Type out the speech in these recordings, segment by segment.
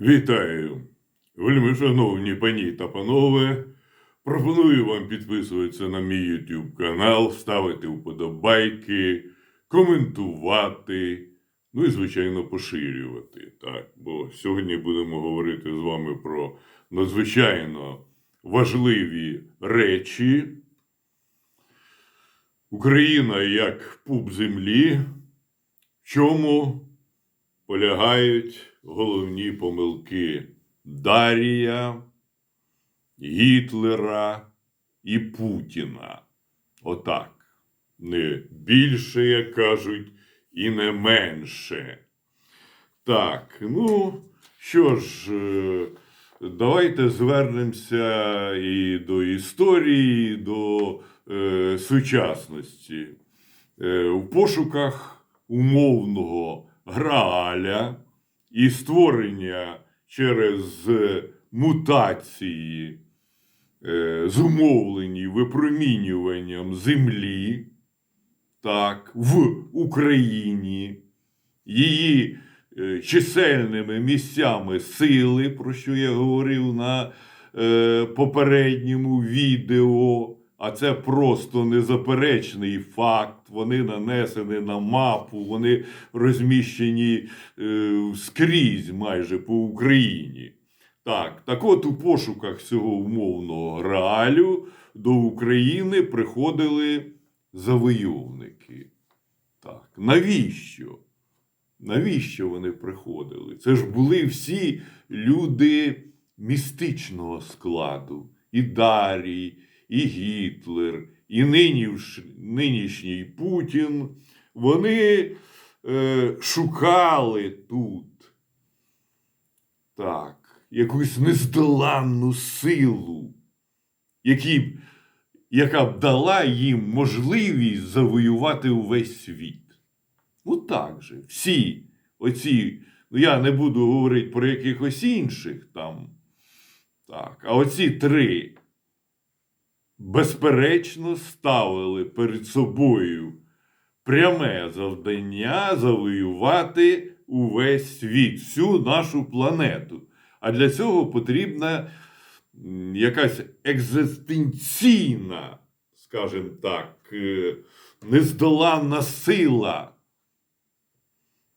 Вітаю, вельми шановні пані та панове. Пропоную вам підписуватися на мій YouTube канал, ставити вподобайки, коментувати, ну і, звичайно, поширювати. Так, бо сьогодні будемо говорити з вами про надзвичайно важливі речі. Україна як пуп землі. В чому полягають головні помилки Дарія, Гітлера і Путіна. Отак. Не більше, як кажуть, і не менше. Так, ну що ж, е, давайте звернемося і до історії, і до е, сучасності. Е, в пошуках умовного Грааля і створення через мутації, е, зумовлені випромінюванням землі, так, в Україні, її е, чисельними місцями сили, про що я говорив на е, попередньому відео. А це просто незаперечний факт. Вони нанесені на мапу, вони розміщені е, скрізь майже по Україні. Так, так от у пошуках цього умовного реалю до України приходили завойовники. Так, навіщо? Навіщо вони приходили? Це ж були всі люди містичного складу. І Дарій, і Гітлер, і нинішній Путін. Вони е, шукали тут так, якусь нездоланну силу, які, яка б дала їм можливість завоювати увесь світ. Ну так же, всі оці, ну я не буду говорити про якихось інших там. Так, а оці три безперечно ставили перед собою пряме завдання завоювати увесь світ, всю нашу планету. А для цього потрібна якась екзистенційна, скажімо так, е, нездоланна сила.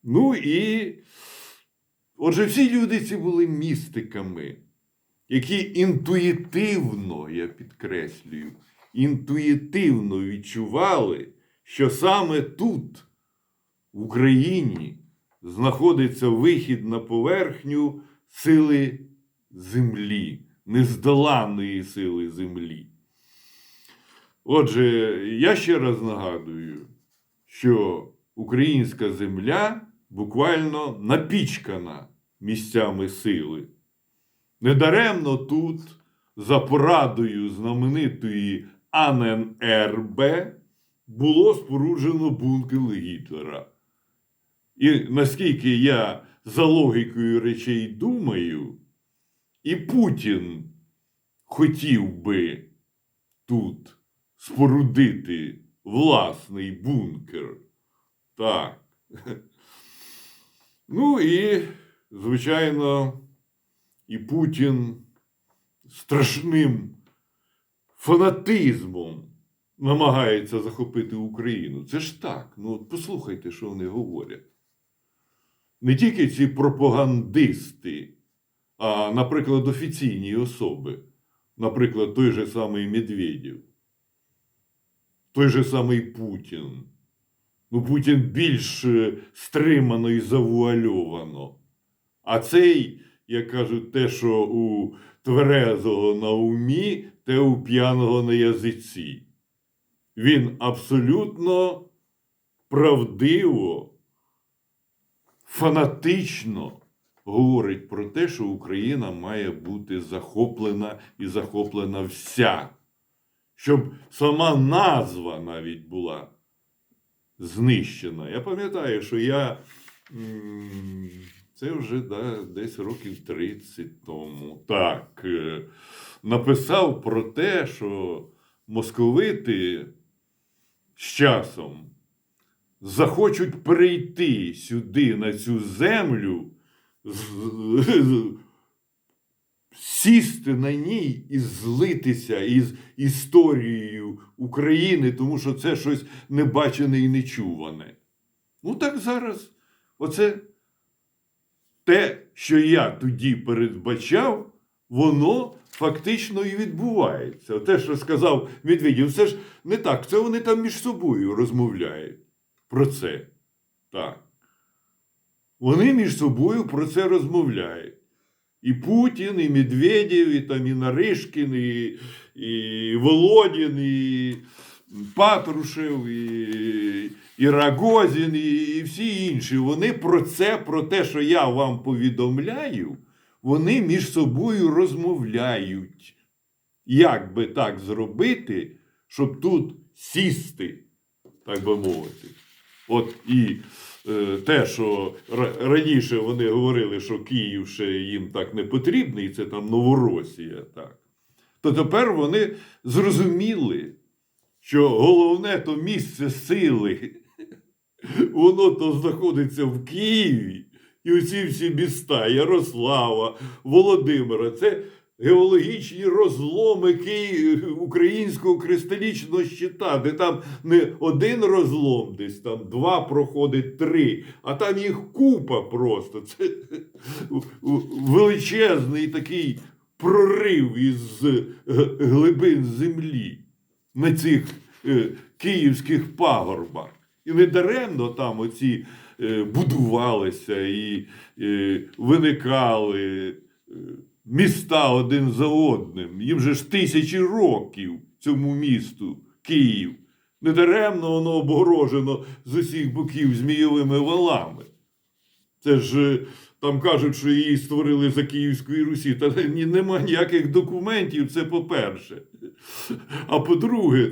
Ну і отже, всі люди ці були містиками, які інтуїтивно, я підкреслюю, інтуїтивно відчували, що саме тут, в Україні, знаходиться вихід на поверхню сили землі, нездоланної сили землі. Отже, я ще раз нагадую, що українська земля буквально напічкана місцями сили. Недаремно тут, за порадою знаменитої Анен Ербе, було споруджено бункер Гітлера. І наскільки я за логікою речей думаю, і Путін хотів би тут спорудити власний бункер. Так. Ну і, звичайно, і Путін страшним фанатизмом намагається захопити Україну. Це ж так. Ну, от послухайте, що вони говорять. Не тільки ці пропагандисти, а, наприклад, офіційні особи, наприклад, той же самий Медведєв, той же самий Путін. Ну, Путін більш е, стримано і завуальовано. А цей, як кажуть, те, що у тверезого на умі, те у п'яного на язиці. Він абсолютно правдиво, фанатично говорить про те, що Україна має бути захоплена і захоплена вся. Щоб сама назва навіть була знищена. Я пам'ятаю, що я це вже да, десь років 30 тому. Так, е, написав про те, що московити з часом захочуть перейти сюди, на цю землю, сісти на ній і злитися із історією України, тому що це щось небачене і нечуване. Ну так зараз, оце те, що я тоді передбачав, воно фактично і відбувається. Те, що сказав Медведєв, це ж не так. Це вони там між собою розмовляють про це. Так. Вони між собою про це розмовляють. І Путін, і Медведєв, і і Наришкін, і, і Володін, і Патрушев, і, і Рагозін, і, і всі інші. Вони про це, про те, що я вам повідомляю, вони між собою розмовляють. Як би так зробити, щоб тут сісти, так би мовити. От і е, те, що раніше вони говорили, що Київ ще їм так не потрібний, це там Новоросія, так. То тепер вони зрозуміли, що головне то місце сили, воно то знаходиться в Києві. І оці всі міста Ярослава, Володимира, це геологічні розломи українського кристалічного щита, де там не один розлом, десь там два проходить, три, а там їх купа просто. Це величезний такий прорив із е, глибин землі на цих е, київських пагорбах. І недаремно там оці е, будувалися і е, виникали е, міста один за одним. Їм же ж тисячі років цьому місту Київ. Недаремно воно обгорожено з усіх боків змійовими валами. Це ж е, там кажуть, що її створили за Київської Русі. Та ні, нема ніяких документів, це по-перше. А по-друге,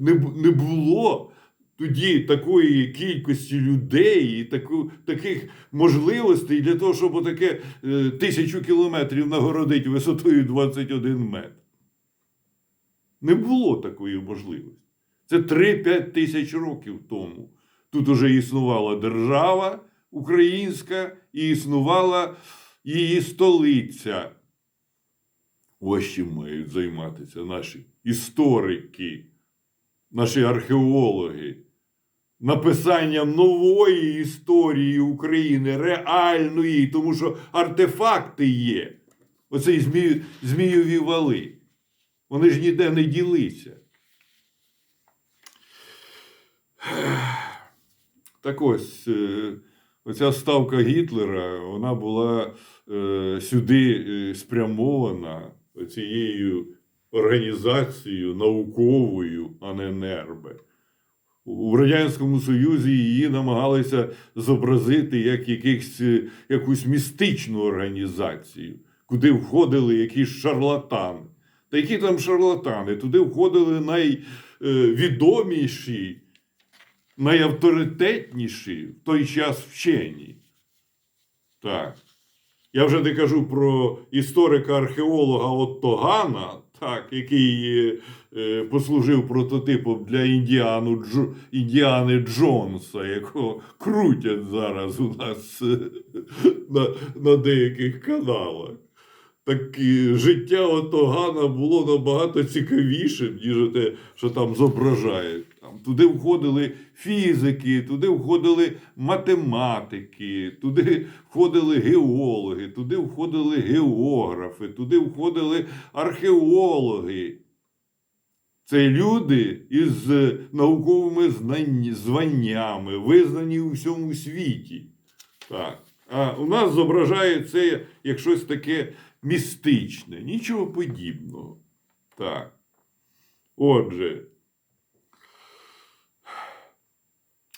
не, було тоді такої кількості людей і таку, таких можливостей для того, щоб отаке е, тисячу кілометрів нагородити висотою 21 метр. Не було такої можливості. Це 3-5 тисяч років тому. Тут уже існувала держава українська і існувала її столиця. Ось чим мають займатися наші історики, наші археологи. Написанням нової історії України, реальної, тому що артефакти є. Оцей змію, змійові вали. Вони ж ніде не ділися. Так ось, е, оця ставка Гітлера, вона була е, сюди е, спрямована цією організацією науковою, а не нербе. У Радянському Союзі її намагалися зобразити як якихось, е, якусь містичну організацію, куди входили якісь шарлатани. Та які там шарлатани? Туди входили найвідоміші, найавторитетніші в той час вчені. Так. Я вже не кажу про історика-археолога Отто Гана, так, який е, послужив прототипом для Індіану, Джо, Індіани Джонса, якого крутять зараз у нас е, на, на деяких каналах. Так життя Отто Гана було набагато цікавішим, ніж те, що там зображають. Там, туди входили фізики, туди входили математики, туди входили геологи, туди входили географи, туди входили археологи. Це люди із науковими званнями, визнані у всьому світі. Так. А у нас зображає це як щось таке містичне, нічого подібного. Так. Отже,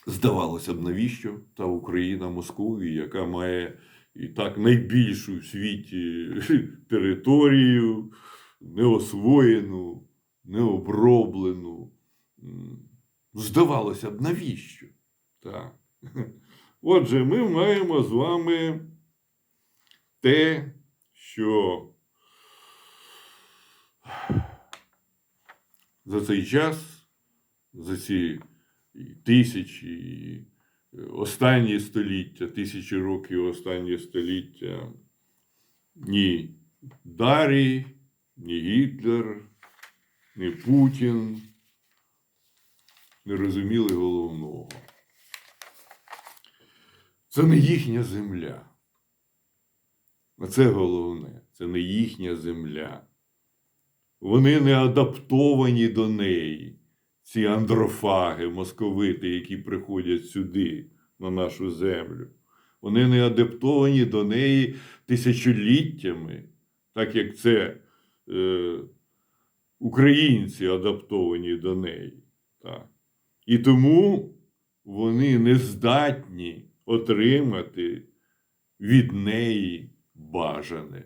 здавалося б, навіщо та Україна Московії, яка має і так найбільшу в світі територію, неосвоєну, необроблену. Здавалося б, навіщо? Так. Отже, ми маємо з вами те, що за цей час, за ці тисячі, останні століття, тисячі років останні століття, ні Дарій, ні Гітлер, ні Путін не розуміли головного. Це не їхня земля. А це головне, це не їхня земля. Вони не адаптовані до неї, ці андрофаги, московити, які приходять сюди, на нашу землю. Вони не адаптовані до неї тисячоліттями, так як це е, українці адаптовані до неї. Так. І тому вони не здатні отримати від неї бажане.